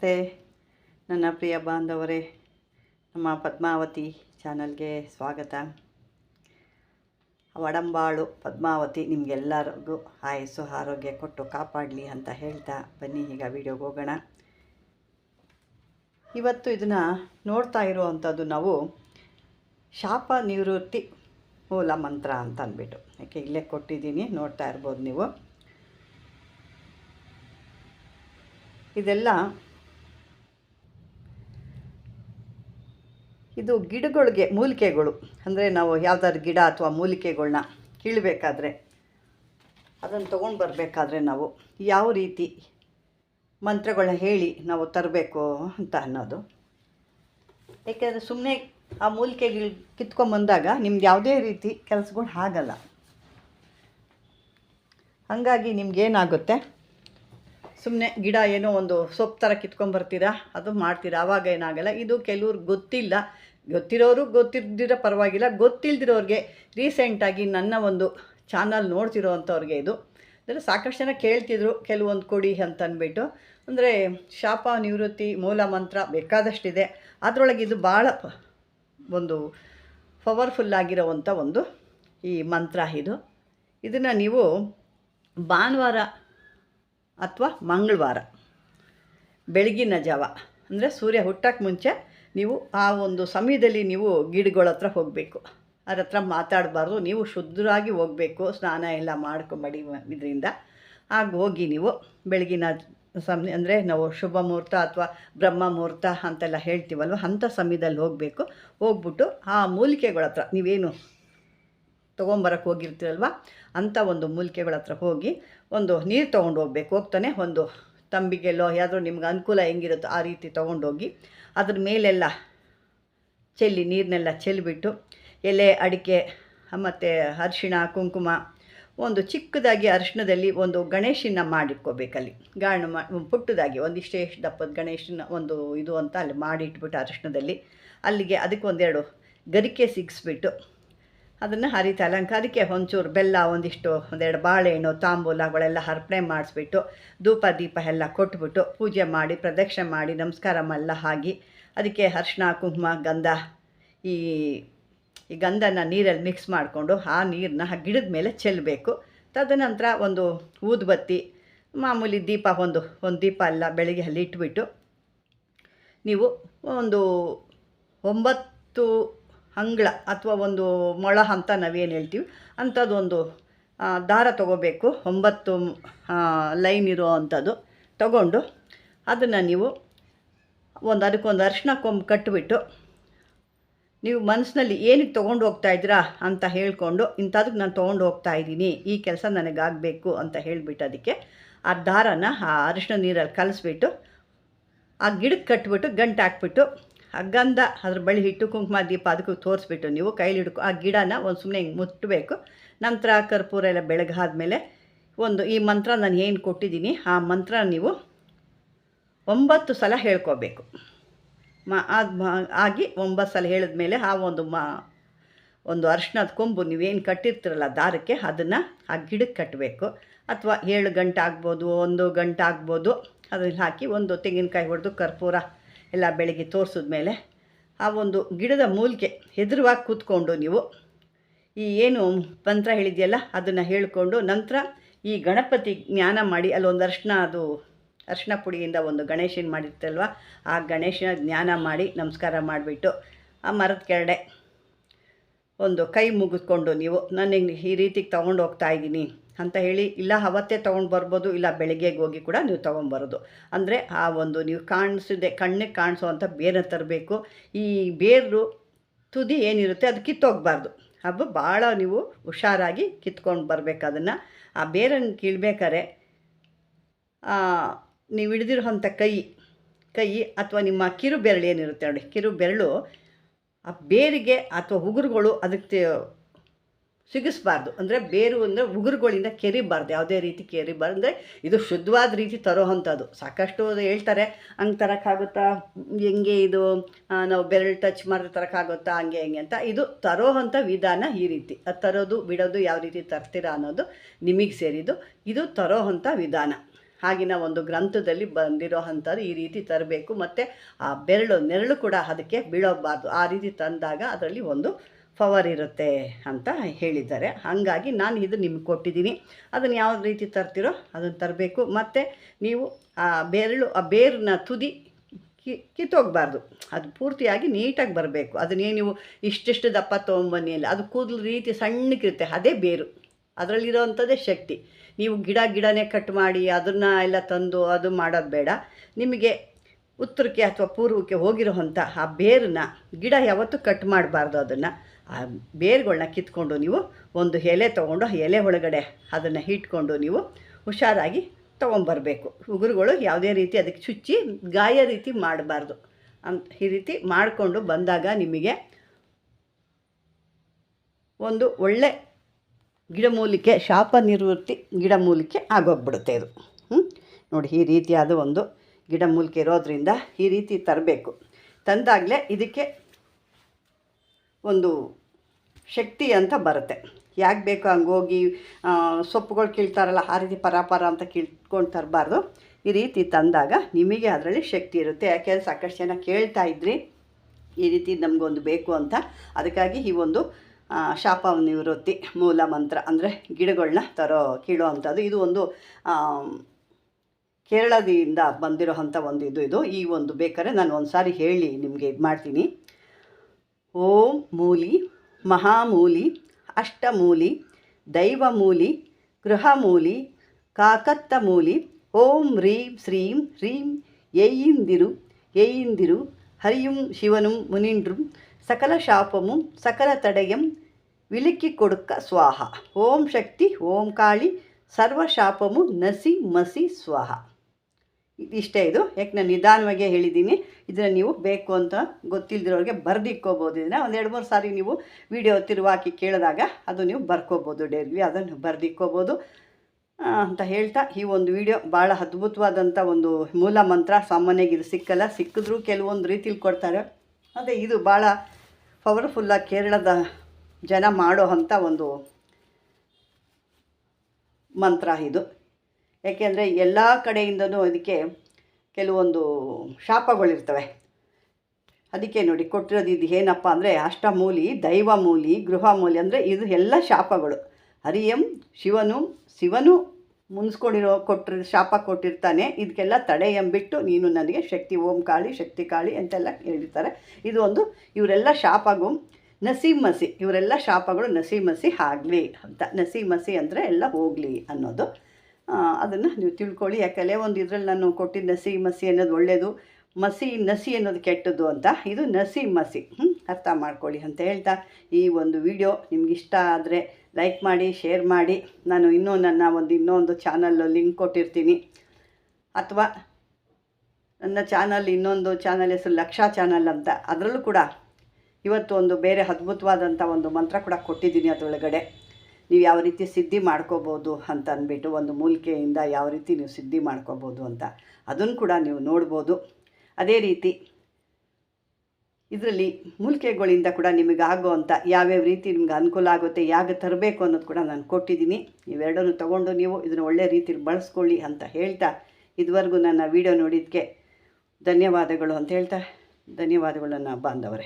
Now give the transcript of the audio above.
ನಮಸ್ತೆ, ನನ್ನ ಪ್ರಿಯ ಬಾಂಧವರೇ. ನಮ್ಮ ಪದ್ಮಾವತಿ ಚಾನಲ್ಗೆ ಸ್ವಾಗತ. ಒಡಂಬಾಳು ಪದ್ಮಾವತಿ ನಿಮಗೆಲ್ಲರಿಗೂ ಆಯಸ್ಸು ಆರೋಗ್ಯ ಕೊಟ್ಟು ಕಾಪಾಡಲಿ ಅಂತ ಹೇಳ್ತಾ ಬನ್ನಿ, ಈಗ ವಿಡಿಯೋಗೆ ಹೋಗೋಣ. ಇವತ್ತು ಇದನ್ನು ನೋಡ್ತಾ ಇರುವಂಥದ್ದು ನಾವು ಶಾಪ ನಿವೃತ್ತಿ ಮೂಲ ಮಂತ್ರ ಅಂತ ಅಂದ್ಬಿಟ್ಟು ಯಾಕೆ, ಇಲ್ಲೇ ಕೊಟ್ಟಿದ್ದೀನಿ, ನೋಡ್ತಾ ಇರ್ಬೋದು ನೀವು. ಇದೆಲ್ಲ ಇದು ಗಿಡಗಳಿಗೆ ಮೂಲಿಕೆಗಳು. ಅಂದರೆ ನಾವು ಯಾವ್ದಾದ್ರು ಗಿಡ ಅಥವಾ ಮೂಲಿಕೆಗಳನ್ನ ಕೀಳಬೇಕಾದ್ರೆ, ಅದನ್ನು ತೊಗೊಂಡು ಬರಬೇಕಾದ್ರೆ ನಾವು ಯಾವ ರೀತಿ ಮಂತ್ರಗಳನ್ನ ಹೇಳಿ ನಾವು ತರಬೇಕು ಅಂತ ಅನ್ನೋದು. ಏಕೆಂದರೆ ಸುಮ್ಮನೆ ಆ ಮೂಲಿಕೆಗಳು ಕಿತ್ಕೊಂಬಂದಾಗ ನಿಮ್ಗೆ ಯಾವುದೇ ರೀತಿ ಕೆಲಸಗಳು ಆಗಲ್ಲ. ಹಾಗಾಗಿ ನಿಮ್ಗೇನಾಗುತ್ತೆ ಸುಮ್ಮನೆ ಗಿಡ ಏನೋ ಒಂದು ಸೊಪ್ಪು ಥರ ಕಿತ್ಕೊಂಬರ್ತೀರಾ ಅದು ಮಾಡ್ತೀರಾ ಆವಾಗ ಏನಾಗಲ್ಲ. ಇದು ಕೆಲವ್ರಿಗೆ ಗೊತ್ತಿಲ್ಲ. ಗೊತ್ತಿರೋರು ಗೊತ್ತಿದ್ದಿರೋ ಪರವಾಗಿಲ್ಲ. ಗೊತ್ತಿಲ್ದಿರೋರಿಗೆ ರೀಸೆಂಟಾಗಿ ನನ್ನ ಒಂದು ಚಾನಲ್ ನೋಡ್ತಿರೋ ಅಂಥವ್ರಿಗೆ ಇದು. ಅಂದರೆ ಸಾಕಷ್ಟು ಜನ ಕೇಳ್ತಿದ್ರು, ಕೆಲವೊಂದು ಕೊಡಿ ಅಂತನ್ಬಿಟ್ಟು. ಅಂದರೆ ಶಾಪ ನಿವೃತ್ತಿ ಮೂಲ ಮಂತ್ರ ಬೇಕಾದಷ್ಟಿದೆ. ಅದರೊಳಗೆ ಇದು ಭಾಳ ಒಂದು ಪವರ್ಫುಲ್ ಆಗಿರೋವಂಥ ಒಂದು ಈ ಮಂತ್ರ ಇದು. ಇದನ್ನು ನೀವು ಭಾನುವಾರ ಅಥವಾ ಮಂಗಳವಾರ ಬೆಳಗಿನ ಜಾವ, ಅಂದರೆ ಸೂರ್ಯ ಹುಟ್ಟಕ್ಕೆ ಮುಂಚೆ ನೀವು ಆ ಒಂದು ಸಮಯದಲ್ಲಿ ನೀವು ಗಿಡಗಳ ಹತ್ರ ಹೋಗಬೇಕು. ಅದ್ರ ಹತ್ರ ಮಾತಾಡಬಾರ್ದು. ನೀವು ಶುದ್ಧರಾಗಿ ಹೋಗಬೇಕು. ಸ್ನಾನ ಎಲ್ಲ ಮಾಡ್ಕೊಂಬಡಿ ಇದರಿಂದ. ಆಗ ಹೋಗಿ ನೀವು ಬೆಳಗಿನ ಸಮಯ, ಅಂದರೆ ನಾವು ಶುಭ ಮುಹೂರ್ತ ಅಥವಾ ಬ್ರಹ್ಮ ಮುಹೂರ್ತ ಅಂತೆಲ್ಲ ಹೇಳ್ತೀವಲ್ವ? ಅಂಥ ಸಮಯದಲ್ಲಿ ಹೋಗಬೇಕು. ಹೋಗ್ಬಿಟ್ಟು ಆ ಮೂಲಿಕೆಗಳ ಹತ್ರ ನೀವೇನು ತೊಗೊಂಬರಕ್ಕೆ ಹೋಗಿರ್ತೀರಲ್ವ? ಅಂಥ ಒಂದು ಮೂಲಿಕೆಗಳ ಹತ್ರ ಹೋಗಿ ಒಂದು ನೀರು ತೊಗೊಂಡು ಹೋಗ್ಬೇಕು. ಹೋಗ್ತಾನೆ ಒಂದು ತಂಬಿಗೆಲ್ಲೋ ಯಾವುದೋ ನಿಮ್ಗೆ ಅನುಕೂಲ ಹೆಂಗಿರುತ್ತೋ ಆ ರೀತಿ ತೊಗೊಂಡೋಗಿ ಅದ್ರ ಮೇಲೆಲ್ಲ ಚೆಲ್ಲಿ ನೀರನ್ನೆಲ್ಲ ಚೆಲ್ಲಿಬಿಟ್ಟು ಎಲೆ, ಅಡಿಕೆ, ಮತ್ತು ಅರಿಶಿಣ, ಕುಂಕುಮ ಒಂದು ಚಿಕ್ಕದಾಗಿ ಅರಿಶಿಣದಲ್ಲಿ ಒಂದು ಗಣೇಶನ ಮಾಡಿಟ್ಕೋಬೇಕಲ್ಲಿ. ಗಾಣ ಮಾ, ಪುಟ್ಟದಾಗಿ ಒಂದಿಷ್ಟೇ ದಪ್ಪದ ಗಣೇಶನ ಒಂದು ಇದು ಅಂತ ಅಲ್ಲಿ ಮಾಡಿಟ್ಬಿಟ್ಟು ಅರಿಶಿಣದಲ್ಲಿ ಅಲ್ಲಿಗೆ ಅದಕ್ಕೆ ಒಂದೆರಡು ಗರಿಕೆ ಸಿಗಿಸ್ಬಿಟ್ಟು ಅದನ್ನು ಆ ರೀತಿ ಅಲಂಕಾರಕ್ಕೆ ಒಂಚೂರು ಬೆಲ್ಲ, ಒಂದಿಷ್ಟು, ಒಂದೆರಡು ಬಾಳೆಹಣ್ಣು, ತಾಂಬೂಲಗಳೆಲ್ಲ ಅರ್ಪಣೆ ಮಾಡಿಸ್ಬಿಟ್ಟು, ಧೂಪ, ದೀಪ ಎಲ್ಲ ಕೊಟ್ಬಿಟ್ಟು ಪೂಜೆ ಮಾಡಿ, ಪ್ರದಕ್ಷಿಣೆ ಮಾಡಿ, ನಮಸ್ಕಾರ ಮಲ್ಲ ಹಾಕಿ, ಅದಕ್ಕೆ ಅರ್ಶಿನ ಕುಂಕುಮ, ಗಂಧ, ಈ ಈ ಗಂಧನ ನೀರಲ್ಲಿ ಮಿಕ್ಸ್ ಮಾಡಿಕೊಂಡು ಆ ನೀರನ್ನ ಆ ಗಿಡದ ಮೇಲೆ ಚೆಲ್ಲಬೇಕು ತದನಂತರ ಒಂದು ಊದುಬತ್ತಿ ಮಾಮೂಲಿ ದೀಪ, ಒಂದು ಒಂದು ದೀಪ ಎಲ್ಲ ಬೆಳಗ್ಗೆ ಅಲ್ಲಿ ಇಟ್ಬಿಟ್ಟು, ನೀವು ಒಂದು ಒಂಬತ್ತು ಅಂಗಳ ಅಥವಾ ಒಂದು ಮೊಳ ಅಂತ ನಾವೇನು ಹೇಳ್ತೀವಿ, ಅಂಥದ್ದೊಂದು ದಾರ ತಗೋಬೇಕು. ಒಂಬತ್ತು ಲೈನ್ ಇರೋ ಅಂಥದ್ದು ತಗೊಂಡು ಅದನ್ನು ನೀವು ಒಂದು, ಅದಕ್ಕೊಂದು ಅರ್ಶಿನ ಕೊಂಬು ಕಟ್ಟಿಬಿಟ್ಟು ನೀವು ಮನಸ್ಸಿನಲ್ಲಿ ಏನಕ್ಕೆ ತೊಗೊಂಡು ಹೋಗ್ತಾ ಇದ್ದೀರಾ ಅಂತ ಹೇಳ್ಕೊಂಡು ಇಂಥದಕ್ಕೆ ನಾನು ತೊಗೊಂಡು ಹೋಗ್ತಾ ಇದ್ದೀನಿ, ಈ ಕೆಲಸ ನನಗಾಗಬೇಕು ಅಂತ ಹೇಳಿಬಿಟ್ಟು ಅದಕ್ಕೆ ಆ ದಾರನ, ಆ ಅರಿಶಿನ ನೀರಲ್ಲಿ ಕಲಿಸ್ಬಿಟ್ಟು ಆ ಗಿಡಕ್ಕೆ ಕಟ್ಬಿಟ್ಟು ಗಂಟು ಹಾಕ್ಬಿಟ್ಟು ಗಂಧ ಅದ್ರ ಬಳಿ ಹಿಟ್ಟು ಕುಂಕುಮ ದೀಪ ಅದಕ್ಕೆ ತೋರಿಸ್ಬಿಟ್ಟು ನೀವು ಕೈಲಿ ಹಿಡ್ಕೊ ಆ ಗಿಡನ ಒಂದು ಸುಮ್ಮನೆ ಹಿಂಗೆ ಮುಟ್ಟಬೇಕು ನಂತರ ಕರ್ಪೂರ ಎಲ್ಲ ಬೆಳಗಾದ್ಮೇಲೆ ಒಂದು ಈ ಮಂತ್ರ ನಾನು ಏನು ಕೊಟ್ಟಿದ್ದೀನಿ, ಆ ಮಂತ್ರ ನೀವು ಒಂಬತ್ತು ಸಲ ಹೇಳ್ಕೋಬೇಕು. ಮ ಅದು ಆಗಿ ಒಂಬತ್ತು ಸಲ ಹೇಳಿದ್ಮೇಲೆ ಆ ಒಂದು ಮ, ಒಂದು ಅರ್ಶಿನದ ಕೊಂಬು ನೀವೇನು ಕಟ್ಟಿರ್ತೀರಲ್ಲ ದಾರಕ್ಕೆ ಅದನ್ನು ಆ ಗಿಡಕ್ಕೆ ಕಟ್ಟಬೇಕು ಅಥವಾ ಏಳು ಗಂಟೆ ಆಗ್ಬೋದು, ಒಂದು ಗಂಟೆ ಆಗ್ಬೋದು ಅದನ್ನು ಹಾಕಿ ಒಂದು ತೆಂಗಿನಕಾಯಿ ಹೊಡೆದು ಕರ್ಪೂರ ಎಲ್ಲ ಬೆಳಗ್ಗೆ ತೋರಿಸಿದ್ಮೇಲೆ ಆ ಒಂದು ಗಿಡದ ಮೂಲಿಕೆ ಎದುರುವಾಗಿ ಕೂತ್ಕೊಂಡು ನೀವು ಈ ಏನು ಮಂತ್ರ ಹೇಳಿದೆಯಲ್ಲ, ಅದನ್ನು ಹೇಳಿಕೊಂಡು ನಂತರ ಈ ಗಣಪತಿ ಜ್ಞಾನ ಮಾಡಿ ಅಲ್ಲೊಂದು ಅರ್ಶಿಣ, ಅದು ಅರ್ಶಿನ ಪುಡಿಯಿಂದ ಒಂದು ಗಣೇಶನ ಮಾಡಿರ್ತಲ್ವ ಆ ಗಣೇಶನ ಜ್ಞಾನ ಮಾಡಿ ನಮಸ್ಕಾರ ಮಾಡಿಬಿಟ್ಟು ಆ ಮರದ ಕೆರಡೆ ಒಂದು ಕೈ ಮುಗಿದ್ಕೊಂಡು ನೀವು, ನಾನು ಈ ರೀತಿಗೆ ತೊಗೊಂಡು ಹೋಗ್ತಾ ಇದ್ದೀನಿ ಅಂತ ಹೇಳಿ, ಇಲ್ಲ ಅವತ್ತೇ ತೊಗೊಂಡು ಬರ್ಬೋದು, ಇಲ್ಲ ಬೆಳಗ್ಗೆಗೆ ಹೋಗಿ ಕೂಡ ನೀವು ತೊಗೊಂಬರೋದು ಅಂದರೆ ಆ ಒಂದು ನೀವು ಕಾಣಿಸಿದೆ, ಕಣ್ಣಿಗೆ ಕಾಣಿಸೋವಂಥ ಬೇರೆ ತರಬೇಕು. ಈ ಬೇರು ತುದಿ ಏನಿರುತ್ತೆ ಅದು ಕಿತ್ತೋಗಬಾರ್ದು. ಹಬ್ಬ ಭಾಳ ನೀವು ಹುಷಾರಾಗಿ ಕಿತ್ಕೊಂಡು ಬರಬೇಕು ಅದನ್ನು. ಆ ಬೇರನ್ನು ಕೀಳ್ಬೇಕಾರೆ ನೀವು ಹಿಡಿದಿರುವಂಥ ಕೈ ಕೈ ಅಥವಾ ನಿಮ್ಮ ಕಿರು ಬೆರಳು ಏನಿರುತ್ತೆ ನೋಡಿ ಕಿರು ಬೆರಳು ಆ ಬೇರಿಗೆ ಅಥವಾ ಉಗುರುಗಳು ಅದಕ್ಕೆ ಸಿಗಿಸ್ಬಾರ್ದು. ಅಂದರೆ ಬೇರು ಅಂದರೆ ಉಗುರುಗಳಿಂದ ಕೆರಿಬಾರ್ದು. ಯಾವುದೇ ರೀತಿ ಕೆರಿಬಾರ್ದು. ಅಂದರೆ ಇದು ಶುದ್ಧವಾದ ರೀತಿ ತರೋವಂಥದ್ದು. ಸಾಕಷ್ಟು ಹೇಳ್ತಾರೆ, ಹಂಗೆ ತರೋಕ್ಕಾಗುತ್ತಾ? ಹೆಂಗೆ ಇದು ನಾವು ಬೆರಳು ಟಚ್ ಮಾಡಿದ್ರೆ ತರೋಕ್ಕಾಗುತ್ತಾ? ಹಂಗೆ, ಹೆಂಗೆ ಅಂತ. ಇದು ತರೋವಂಥ ವಿಧಾನ ಈ ರೀತಿ. ಅದು ತರೋದು, ಬಿಡೋದು ಯಾವ ರೀತಿ ತರ್ತೀರಾ ಅನ್ನೋದು ನಿಮಗೆ ಸೇರಿದ್ದು. ಇದು ತರೋವಂಥ ವಿಧಾನ. ಆಗಿನ ಒಂದು ಗ್ರಂಥದಲ್ಲಿ ಬಂದಿರೋ ಅಂಥದ್ದು ಈ ರೀತಿ ತರಬೇಕು. ಮತ್ತು ಆ ಬೆರಳು, ನೆರಳು ಕೂಡ ಅದಕ್ಕೆ ಬೀಳೋಬಾರ್ದು. ಆ ರೀತಿ ತಂದಾಗ ಅದರಲ್ಲಿ ಒಂದು ಪವರ್ ಇರುತ್ತೆ ಅಂತ ಹೇಳಿದ್ದಾರೆ. ಹಾಗಾಗಿ ನಾನು ಇದು ನಿಮ್ಗೆ ಕೊಟ್ಟಿದ್ದೀನಿ. ಅದನ್ನು ಯಾವ ರೀತಿ ತರ್ತೀರೋ ಅದನ್ನು ತರಬೇಕು. ಮತ್ತು ನೀವು ಆ ಬೆರಳು, ಆ ಬೇರನ್ನ ತುದಿ ಕಿ, ಕಿತ್ತೋಗಬಾರ್ದು. ಅದು ಪೂರ್ತಿಯಾಗಿ ನೀಟಾಗಿ ಬರಬೇಕು. ಅದನ್ನೇ ನೀವು ಇಷ್ಟಿಷ್ಟು ದಪ್ಪ ತೊಗೊಂಬನ್ನಿ ಅಲ್ಲ. ಅದು ಕೂದಲು ರೀತಿ ಸಣ್ಣಕ್ಕಿರುತ್ತೆ. ಅದೇ ಬೇರು. ಅದರಲ್ಲಿರೋವಂಥದ್ದೇ ಶಕ್ತಿ. ನೀವು ಗಿಡ ಗಿಡನೇ ಕಟ್ ಮಾಡಿ ಅದನ್ನು ಎಲ್ಲ ತಂದು ಅದು ಮಾಡೋದು ಬೇಡ. ನಿಮಗೆ ಉತ್ತರಕ್ಕೆ ಅಥವಾ ಪೂರ್ವಕ್ಕೆ ಹೋಗಿರೋವಂಥ ಆ ಬೇರನ್ನ ಗಿಡ ಯಾವತ್ತೂ ಕಟ್ ಮಾಡಬಾರ್ದು ಅದನ್ನು. ಆ ಬೇರುಗಳನ್ನ ಕಿತ್ಕೊಂಡು ನೀವು ಒಂದು ಎಲೆ ತೊಗೊಂಡು ಎಲೆ ಒಳಗಡೆ ಅದನ್ನು ಇಟ್ಕೊಂಡು ನೀವು ಹುಷಾರಾಗಿ ತೊಗೊಂಬರ್ಬೇಕು. ಉಗುರುಗಳು ಯಾವುದೇ ರೀತಿ ಅದಕ್ಕೆ ಚುಚ್ಚಿ ಗಾಯ ರೀತಿ ಮಾಡಬಾರ್ದು. ಅಂತ ಈ ರೀತಿ ಮಾಡಿಕೊಂಡು ಬಂದಾಗ ನಿಮಗೆ ಒಂದು ಒಳ್ಳೆ ಗಿಡಮೂಲಿಕೆ, ಶಾಪ ನಿರ್ವೃತ್ತಿ ಗಿಡಮೂಲಿಕೆ ಆಗೋಗ್ಬಿಡುತ್ತೆ ಇದು. ನೋಡಿ ಈ ರೀತಿಯಾದ ಒಂದು ಗಿಡಮೂಲಿಕೆ ಇರೋದ್ರಿಂದ ಈ ರೀತಿ ತರಬೇಕು. ತಂದಾಗಲೇ ಇದಕ್ಕೆ ಒಂದು ಶಕ್ತಿ ಅಂತ ಬರುತ್ತೆ. ಯಾಕೆ ಬೇಕು ಹಂಗೋಗಿ ಹೋಗಿ ಸೊಪ್ಪುಗಳು ಕೀಳ್ತಾರಲ್ಲ, ಆ ರೀತಿ ಪರ ಪರ ಅಂತ ಕೀಳ್ಕೊಂಡು ತರಬಾರ್ದು. ಈ ರೀತಿ ತಂದಾಗ ನಿಮಗೆ ಅದರಲ್ಲಿ ಶಕ್ತಿ ಇರುತ್ತೆ. ಯಾಕೆಂದರೆ ಸಾಕಷ್ಟು ಜನ ಕೇಳ್ತಾ ಇದ್ರಿ, ಈ ರೀತಿ ನಮಗೊಂದು ಬೇಕು ಅಂತ. ಅದಕ್ಕಾಗಿ ಈ ಒಂದು ಶಾಪ ನಿವೃತ್ತಿ ಮೂಲ ಮಂತ್ರ ಅಂದರೆ ಗಿಡಗಳನ್ನ ತರೋ ಕೀಳೋ ಅಂಥದ್ದು ಇದು ಒಂದು ಕೇರಳದಿಂದ ಬಂದಿರೋ ಅಂಥ ಒಂದು ಇದು. ಇದು ಈ ಒಂದು ಬೇಕಾದ್ರೆ ನಾನು ಒಂದು ಸಾರಿ ಹೇಳಿ ನಿಮಗೆ ಇದು ಮಾಡ್ತೀನಿ ಓಂ ಮೂಲಿ ಮಹಾಮೂಲಿ ಅಷ್ಟಮೂಲಿ ದೈವಮೂಲಿ ಗೃಹಮೂಲಿ ಕಾಕತ್ತಮೂಲಿ ಓಂ ರೀಂ ಶ್ರೀಂ ಹ್ರೀಂ ಏಯಿಂದಿರು ಏಯಿಂದಿರು ಹರಿಯುಂ ಶಿವನುಂ ಮುನಿಂಡ್ರುಂ ಸಕಲ ಶಾಪಮು ಸಕಲ ತಡೆಯಂ ವಿಲಿಕ್ಕಿ ಕೊಡುಕ್ಕ ಸ್ವಾಹ ಓಂ ಶಕ್ತಿ ಓಂ ಕಾಳಿ ಸರ್ವ ಶಾಪಮು ನಸಿ ಮಸಿ ಸ್ವಾಹ ಇದಿಷ್ಟೇ ಇದು. ಯಾಕೆ ನಾನು ನಿಧಾನವಾಗಿ ಹೇಳಿದ್ದೀನಿ. ಇದನ್ನು ನೀವು ಬೇಕು ಅಂತ ಗೊತ್ತಿಲ್ಲದಿರೋರಿಗೆ ಬರೆದಿಕ್ಕೋಬೋದು. ಇದನ್ನು ಒಂದು ಎರಡು ಮೂರು ಸಾರಿ ನೀವು ವಿಡಿಯೋ ತಿರುವಾಕಿ ಕೇಳಿದಾಗ ಅದು ನೀವು ಬರ್ಕೋಬೋದು ಡೈಲಿ. ಅದನ್ನು ಬರೆದಿಕ್ಕೋಬೋದು. ಅಂತ ಹೇಳ್ತಾ ಈ ಒಂದು ವಿಡಿಯೋ ಭಾಳ ಅದ್ಭುತವಾದಂಥ ಒಂದು ಮೂಲ ಮಂತ್ರ. ಸಾಮಾನ್ಯವಾಗಿ ಇದು ಸಿಕ್ಕಲ್ಲ. ಸಿಕ್ಕಿದ್ರೂ ಕೆಲವೊಂದು ರೀತಿಲಿ ಕೊಡ್ತಾರೆ. ಅದೇ ಇದು ಭಾಳ ಪವರ್ಫುಲ್ಲಾಗಿ ಕೇರಳದ ಜನ ಮಾಡೋ ಅಂಥ ಒಂದು ಮಂತ್ರ ಇದು. ಯಾಕೆಂದರೆ ಎಲ್ಲ ಕಡೆಯಿಂದನೂ ಅದಕ್ಕೆ ಕೆಲವೊಂದು ಶಾಪಗಳಿರ್ತವೆ. ಅದಕ್ಕೆ ನೋಡಿ ಕೊಟ್ಟಿರೋದು ಇದು ಏನಪ್ಪ ಅಂದರೆ ಅಷ್ಟಮೂಲಿ ಗೃಹ ಗೃಹಮೂಲಿ ಅಂದರೆ ಇದು ಎಲ್ಲ ಶಾಪಗಳು. ಹರಿಯಂ, ಶಿವನು ಶಿವನು ಮುನ್ಸ್ಕೊಂಡಿರೋ ಕೊಟ್ಟಿರೋ ಶಾಪ ಕೊಟ್ಟಿರ್ತಾನೆ. ಇದಕ್ಕೆಲ್ಲ ತಡೆ ಎಂಬಿಟ್ಟು ನೀನು ನನಗೆ ಶಕ್ತಿ, ಓಂ ಕಾಳಿ, ಶಕ್ತಿ ಕಾಳಿ ಅಂತೆಲ್ಲ ಹೇಳಿರ್ತಾರೆ. ಇದು ಒಂದು ಇವರೆಲ್ಲ ಶಾಪಗೂ ನಸೀಮಸಿ ಇವರೆಲ್ಲ ಶಾಪಗಳು ನಸೀಮಸಿ ಆಗಲಿ ಅಂತ. ನಸೀಮಸಿ ಅಂದರೆ ಎಲ್ಲ ಹೋಗಲಿ ಅನ್ನೋದು. ಅದನ್ನು ನೀವು ತಿಳ್ಕೊಳ್ಳಿ. ಯಾಕಲೆ ಒಂದು ಇದರಲ್ಲಿ ನಾನು ಕೊಟ್ಟಿದ್ದ ನಸಿ ಮಸಿ ಅನ್ನೋದು ಒಳ್ಳೆಯದು ಮಸಿ, ನಸಿ ಅನ್ನೋದು ಕೆಟ್ಟದ್ದು ಅಂತ. ಇದು ನಸಿ ಮಸಿ? ಅರ್ಥ ಮಾಡ್ಕೊಳ್ಳಿ ಅಂತ ಹೇಳ್ತಾ ಈ ಒಂದು ವಿಡಿಯೋ. ನಿಮ್ಗೆ ಇಷ್ಟ ಆದರೆ ಲೈಕ್ ಮಾಡಿ, ಶೇರ್ ಮಾಡಿ. ನಾನು ಇನ್ನೂ ನನ್ನ ಒಂದು ಇನ್ನೊಂದು ಚಾನಲ್ ಲಿಂಕ್ ಕೊಟ್ಟಿರ್ತೀನಿ. ಅಥವಾ ನನ್ನ ಚಾನಲ್ ಇನ್ನೊಂದು ಚಾನಲ್ ಹೆಸರು ಲಕ್ಷ ಚಾನಲ್ ಅಂತ. ಅದರಲ್ಲೂ ಕೂಡ ಇವತ್ತು ಒಂದು ಬೇರೆ ಅದ್ಭುತವಾದಂಥ ಒಂದು ಮಂತ್ರ ಕೂಡ ಕೊಟ್ಟಿದ್ದೀನಿ ಅದರೊಳಗಡೆ. ನೀವು ಯಾವ ರೀತಿ ಸಿದ್ಧಿ ಮಾಡ್ಕೋಬೋದು ಅಂತ ಅಂದ್ಬಿಟ್ಟು ಒಂದು ಮೂಲಿಕೆಯಿಂದ ಯಾವ ರೀತಿ ನೀವು ಸಿದ್ಧಿ ಮಾಡ್ಕೋಬೋದು ಅಂತ ಅದನ್ನು ಕೂಡ ನೀವು ನೋಡ್ಬೋದು. ಅದೇ ರೀತಿ ಇದರಲ್ಲಿ ಮೂಲಿಕೆಗಳಿಂದ ಕೂಡ ನಿಮಗೆ ಅಂತ ಯಾವ್ಯಾವ ರೀತಿ ನಿಮ್ಗೆ ಅನುಕೂಲ ಆಗುತ್ತೆ ಯಾಕೆ ತರಬೇಕು ಅನ್ನೋದು ಕೂಡ ನಾನು ಕೊಟ್ಟಿದ್ದೀನಿ. ಇವೆರಡನ್ನು ತೊಗೊಂಡು ನೀವು ಇದನ್ನು ಒಳ್ಳೆ ರೀತಿಯಲ್ಲಿ ಬಳಸ್ಕೊಳ್ಳಿ ಅಂತ ಹೇಳ್ತಾ ಇದುವರೆಗೂ ನನ್ನ ವಿಡಿಯೋ ನೋಡಿದ್ದಕ್ಕೆ ಧನ್ಯವಾದಗಳು ಅಂತ ಹೇಳ್ತಾ ಧನ್ಯವಾದಗಳು ನನ್ನ ಬಾಂಧವರೇ.